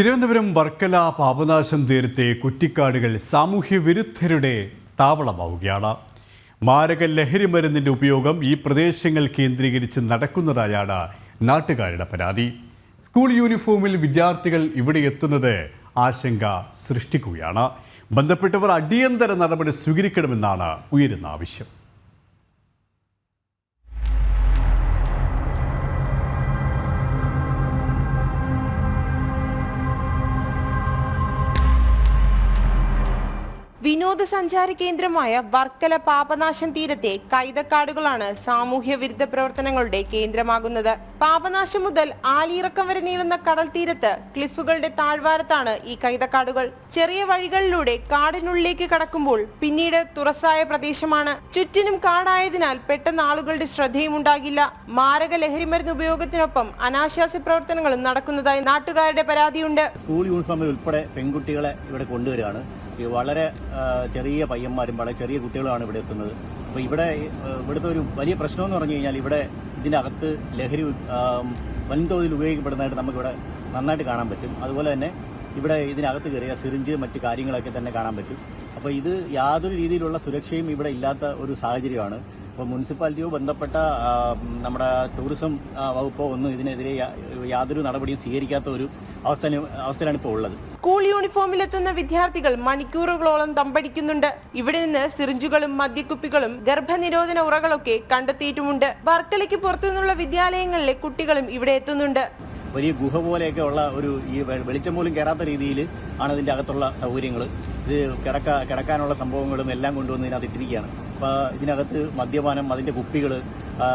തിരുവനന്തപുരം വർക്കല പാപനാശം തീരത്തെ കുറ്റിക്കാടുകൾ സാമൂഹ്യ വിരുദ്ധരുടെ താവളമാവുകയാണ്. മാരക ലഹരി മരുന്നിന്റെ ഉപയോഗം ഈ പ്രദേശങ്ങൾ കേന്ദ്രീകരിച്ച് നടക്കുന്നതായാണ് നാട്ടുകാരുടെ പരാതി. സ്കൂൾ യൂണിഫോമിൽ വിദ്യാർത്ഥികൾ ഇവിടെ എത്തുന്നത് ആശങ്ക സൃഷ്ടിക്കുകയാണ്. ബന്ധപ്പെട്ടവർ അടിയന്തര നടപടി സ്വീകരിക്കണമെന്നാണ് ഉയരുന്ന ആവശ്യം. വിനോദസഞ്ചാര കേന്ദ്രമായ വർക്കല പാപനാശം തീരത്തെ കൈതക്കാടുകളാണ് സാമൂഹ്യ വിരുദ്ധ പ്രവർത്തനങ്ങളുടെ കേന്ദ്രമാകുന്നത്. പാപനാശം മുതൽ ആലിയിറക്കം വരെ നീളുന്ന കടൽ തീരത്ത് ക്ലിഫുകളുടെ താഴ്വാരത്താണ് ഈ കൈതക്കാടുകൾ. ചെറിയ വഴികളിലൂടെ കാടിനുള്ളിലേക്ക് കടക്കുമ്പോൾ പിന്നീട് തുറസായ പ്രദേശമാണ്. ചുറ്റിനും കാടായതിനാൽ പെട്ടെന്ന് ആളുകളുടെ ശ്രദ്ധയും ഉണ്ടാകില്ല. മാരക ലഹരിമരുന്ന് ഉപയോഗത്തിനൊപ്പം അനാശാസ്യ പ്രവർത്തനങ്ങളും നടക്കുന്നതായി നാട്ടുകാരുടെ പരാതിയുണ്ട്. സ്കൂൾ യൂണിഫോമിൽ ഉൾപ്പെടെ പെൺകുട്ടികളെ ഇവിടെ കൊണ്ടുവരികയാണ്. ഈ വളരെ ചെറിയ പയ്യന്മാരും വളരെ ചെറിയ കുട്ടികളുമാണ് ഇവിടെ എത്തുന്നത്. അപ്പോൾ ഇവിടെ ഇവിടുത്തെ ഒരു വലിയ പ്രശ്നം എന്ന് പറഞ്ഞു കഴിഞ്ഞാൽ ഇവിടെ ഇതിന്റെ അകത്ത് ലഹരി വൻതോതിൽ ഉപയോഗിക്കപ്പെടുന്നതായിട്ട് നമുക്കിവിടെ നന്നായിട്ട് കാണാൻ പറ്റും. അതുപോലെ തന്നെ ഇവിടെ ഇതിനകത്ത് കയറിയ സിറിഞ്ച് മറ്റു കാര്യങ്ങളൊക്കെ തന്നെ കാണാൻ പറ്റും. അപ്പോൾ ഇത് യാതൊരു രീതിയിലുള്ള സുരക്ഷയും ഇവിടെ ഇല്ലാത്ത ഒരു സാഹചര്യമാണ്. അപ്പോൾ മുനിസിപ്പാലിറ്റിയോ ബന്ധപ്പെട്ട നമ്മുടെ ടൂറിസം വകുപ്പോ ഒന്നും ഇതിനെതിരെ യാതൊരു നടപടിയും സ്വീകരിക്കാത്ത ഒരു അവസ്ഥ അവസ്ഥയിലാണ് ഇപ്പോൾ ഉള്ളത്. സ്കൂൾ യൂണിഫോമിലെത്തുന്ന വിദ്യാർത്ഥികൾ മണിക്കൂറുകളോളം തമ്പടിക്കുന്നുണ്ട്. ഇവിടെ നിന്ന് സിറിഞ്ചുകളും മദ്യക്കുപ്പികളും ഗർഭനിരോധന ഉറകളൊക്കെ കണ്ടെത്തിയിട്ടുമുണ്ട്. വർക്കലയ്ക്ക് പുറത്തുനിന്നുള്ള വിദ്യാലയങ്ങളിലെ കുട്ടികളും ഇവിടെ എത്തുന്നുണ്ട്. വലിയ ഗുഹ പോലെയൊക്കെ ഉള്ള ഒരു ഈ വെളിച്ചം പോലും കയറാത്ത രീതിയിൽ ആണ് ഇതിന്റെ അകത്തുള്ള സൗകര്യങ്ങൾ ഇത് കിടക്ക കിടക്കാനുള്ള സംഭവങ്ങളും എല്ലാം കൊണ്ടുവന്ന് ഇതിനകത്ത് ഇട്ടിരിക്കുകയാണ്. അപ്പോൾ ഇതിനകത്ത് മദ്യപാനം അതിന്റെ കുപ്പികൾ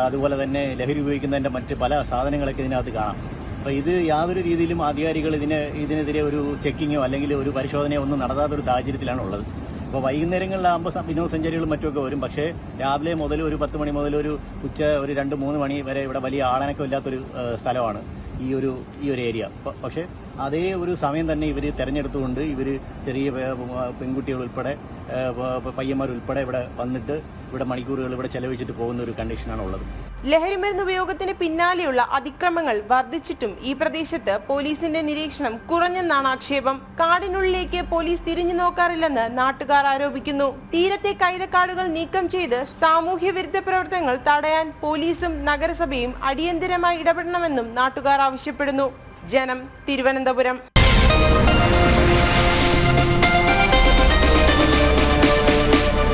അതുപോലെ തന്നെ ലഹരി ഉപയോഗിക്കുന്നതിന്റെ മറ്റ് പല സാധനങ്ങളൊക്കെ ഇതിനകത്ത് കാണാം. അപ്പോൾ ഇത് യാതൊരു രീതിയിലും അധികാരികൾ ഇതിന് ഇതിനെതിരെ ഒരു ചെക്കിങ്ങോ അല്ലെങ്കിൽ ഒരു പരിശോധനയോ ഒന്നും നടത്താത്ത ഒരു സാഹചര്യത്തിലാണ് ഉള്ളത് അപ്പോൾ വൈകുന്നേരങ്ങളിലാകുമ്പോൾ വിനോദസഞ്ചാരികളും മറ്റുമൊക്കെ വരും. പക്ഷേ രാവിലെ മുതൽ ഒരു പത്ത് മണി മുതൽ ഒരു ഉച്ച ഒരു രണ്ട് മൂന്ന് മണി വരെ ഇവിടെ വലിയ ആളനക്കം ഇല്ലാത്തൊരു സ്ഥലമാണ് ഈ ഒരു ഈ ഒരു ഏരിയ. പക്ഷേ അതേ ഒരു സമയം തന്നെ ഇവർ തിരഞ്ഞെടുത്തുകൊണ്ട് ഇവർ ചെറിയ പെൺകുട്ടികൾ ഉൾപ്പെടെ പയ്യന്മാർ ഉൾപ്പെടെ ഇവിടെ വന്നിട്ട് ഇവിടെ മണിക്കൂറുകൾ ഇവിടെ ചെലവഴിച്ചിട്ട് പോകുന്ന ഒരു കണ്ടീഷനാണ് ഉള്ളത് ലഹരിമരുന്ന് ഉപയോഗത്തിന് പിന്നാലെയുള്ള അതിക്രമങ്ങൾ വർദ്ധിച്ചിട്ടും ഈ പ്രദേശത്ത് പോലീസിന്റെ നിരീക്ഷണം കുറഞ്ഞെന്നാണ് ആക്ഷേപം. കാടിനുള്ളിലേക്ക് പോലീസ് തിരിഞ്ഞു നോക്കാറില്ലെന്ന് നാട്ടുകാർ ആരോപിക്കുന്നു. തീരത്തെ കൈതക്കാടുകൾ നീക്കം ചെയ്ത് സാമൂഹ്യ വിരുദ്ധ പ്രവർത്തനങ്ങൾ തടയാൻ പോലീസും നഗരസഭയും അടിയന്തരമായി ഇടപെടണമെന്നും നാട്ടുകാർ ആവശ്യപ്പെടുന്നു. ജനം തിരുവനന്തപുരം.